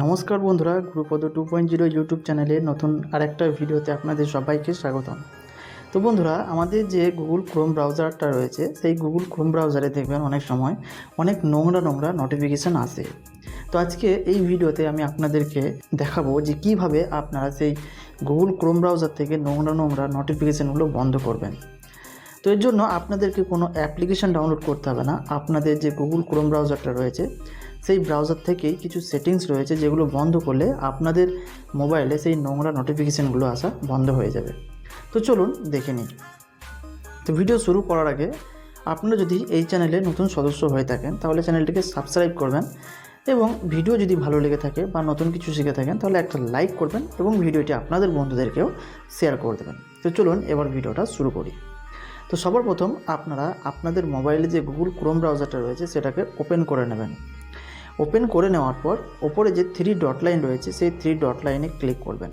নমস্কার বন্ধুরা Gurupada two point zero YouTube চ্যানেলে নতুন আরেকটা ভিডিওতে আপনাদের সবাইকে স্বাগতম। তো বন্ধুরা, আমাদের যে গুগল ক্রোম ব্রাউজারটা রয়েছে, সেই গুগল ক্রোম ব্রাউজারে দেখবেন অনেক সময় অনেক নোংরা নোংরা নোটিফিকেশান আসে। তো আজকে এই ভিডিওতে আমি আপনাদেরকে দেখাবো যে কীভাবে আপনারা সেই গুগল ক্রোম ব্রাউজার থেকে নোংরা নোংরা নোটিফিকেশানগুলো বন্ধ করবেন। তো এর জন্য আপনাদেরকে কোনো অ্যাপ্লিকেশন ডাউনলোড করতে হবে না। আপনাদের যে গুগল ক্রোম ব্রাউজারটা রয়েছে সেই ব্রাউজার থেকেই কিছু সেটিংস রয়েছে যেগুলো বন্ধ করলে আপনাদের মোবাইলে সেই নোংরা নোটিফিকেশানগুলো আসা বন্ধ হয়ে যাবে। তো চলুন দেখে নিই। তো ভিডিও শুরু করার আগে আপনারা যদি এই চ্যানেলে নতুন সদস্য হয়ে থাকেন, তাহলে চ্যানেলটিকে সাবস্ক্রাইব করবেন এবং ভিডিও যদি ভালো লেগে থাকে বা নতুন কিছু শিখে থাকেন, তাহলে একটা লাইক করবেন এবং ভিডিওটি আপনাদের বন্ধুদেরকেও শেয়ার করে দেবেন। তো চলুন এবার ভিডিওটা শুরু করি। তো সবার প্রথম আপনারা আপনাদের মোবাইলে যে গুগল ক্রোম ব্রাউজারটা রয়েছে, সেটাকে ওপেন করে নেবেন। ওপেন করে নেওয়ার পর ওপরে যে থ্রি ডট লাইন রয়েছে, সেই থ্রি ডট লাইনে ক্লিক করবেন।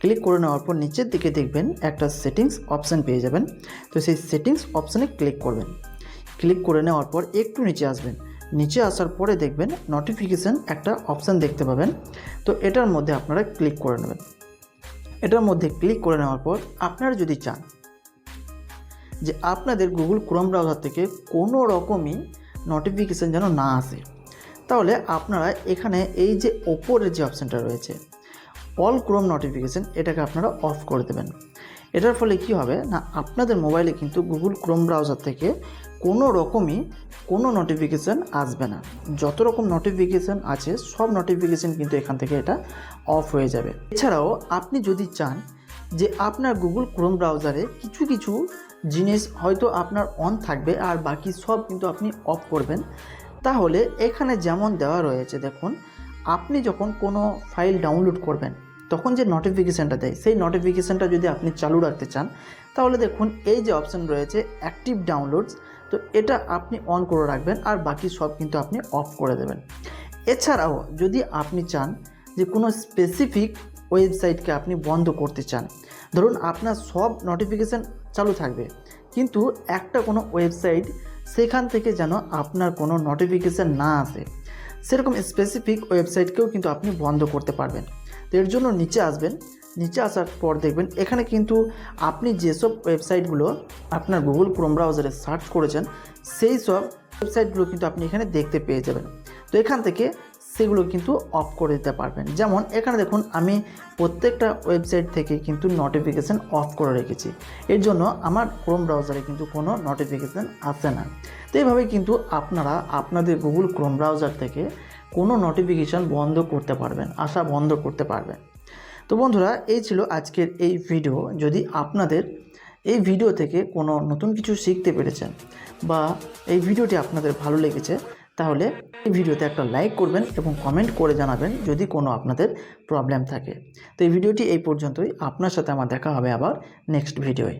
ক্লিক করে নেওয়ার পর নিচের দিকে দেখবেন একটা সেটিংস অপশান পেয়ে যাবেন। তো সেই সেটিংস অপশানে ক্লিক করবেন। ক্লিক করে নেওয়ার পর একটু নিচে আসবেন। নিচে আসার পরে দেখবেন নোটিফিকেশান একটা অপশান দেখতে পাবেন। তো এটার মধ্যে আপনারা ক্লিক করে নেবেন। এটার মধ্যে ক্লিক করে নেওয়ার পর আপনারা যদি চান যে আপনাদের গুগল ক্রোম ব্রাউজার থেকে কোনো রকমই নোটিফিকেশান যেন না আসে তাহলে আপনারা এখানে এই যে ওপরের যে অপশানটা রয়েছে অল ক্রোম নোটিফিকেশান এটাকে আপনারা অফ করে দেবেন। এটার ফলে কি হবে না, আপনাদের মোবাইলে কিন্তু গুগল ক্রোম ব্রাউজার থেকে কোনো রকমই কোনো নোটিফিকেশান আসবে না। যত রকম নোটিফিকেশান আছে, সব নোটিফিকেশান কিন্তু এখান থেকে এটা অফ হয়ে যাবে। এছাড়াও আপনি যদি চান যে আপনার গুগল ক্রোম ব্রাউজারে কিছু কিছু জিনিস হয়তো আপনার অন থাকবে, আর বাকি সব কিন্তু আপনি অফ করবেন তাহলে এখানে যেমন দেওয়া রয়েছে, দেখুন, আপনি যখন কোনো ফাইল ডাউনলোড করবেন, তখন যে নোটিফিকেশানটা দেয়, সেই নোটিফিকেশানটা যদি আপনি চালু রাখতে চান, তাহলে দেখুন, এই যে অপশান রয়েছে অ্যাক্টিভ ডাউনলোডস তো এটা আপনি অন করে রাখবেন আর বাকি সব কিন্তু আপনি অফ করে দেবেন। এছাড়াও, যদি আপনি চান যে কোনো স্পেসিফিক ওয়েবসাইটকে আপনি বন্ধ করতে চান, ধরুন আপনার সব নোটিফিকেশান চালু থাকবে, কিন্তু একটা কোনো ওয়েবসাইট সেখান থেকে যেন আপনার কোনো নোটিফিকেশান না আসে। সেরকম স্পেসিফিক ওয়েবসাইটকেও কিন্তু আপনি বন্ধ করতে পারবেন। তো এর জন্য নিচে আসবেন। নিচে আসার পর দেখবেন এখানে কিন্তু আপনি যেসব ওয়েবসাইটগুলো আপনার গুগল ক্রোম ব্রাউজারে সার্চ করেছেন, সেই সব ওয়েবসাইটগুলো কিন্তু আপনি এখানে দেখতে পেয়ে যাবেন। তো এখান থেকে সেগুলো কিন্তু অফ করে দিতে পারবেন। যেমন এখানে দেখুন, আমি প্রত্যেকটা ওয়েবসাইট থেকে কিন্তু নোটিফিকেশান অফ করে রেখেছি। এর জন্য আমার ক্রোম ব্রাউজারে কিন্তু কোনো নোটিফিকেশান আসে না। তো এইভাবে কিন্তু আপনারা আপনাদের গুগল ক্রোম ব্রাউজার থেকে কোনো নোটিফিকেশান বন্ধ করতে পারবেন, আসা বন্ধ করতে পারবেন। তো বন্ধুরা, এই ছিল আজকের এই ভিডিও যদি আপনাদের এই ভিডিও থেকে কোনো নতুন কিছু শিখতে পেরেছেন বা এই ভিডিওটি আপনাদের ভালো লেগেছে তাহলে এই ভিডিওতে একটা লাইক করবেন এবং কমেন্ট করে জানাবেন যদি কোনো আপনাদের প্রবলেম থাকে। তো এই ভিডিওটি এই পর্যন্তই। আপনার সাথে আমার দেখা হবে আবার নেক্সট ভিডিওয়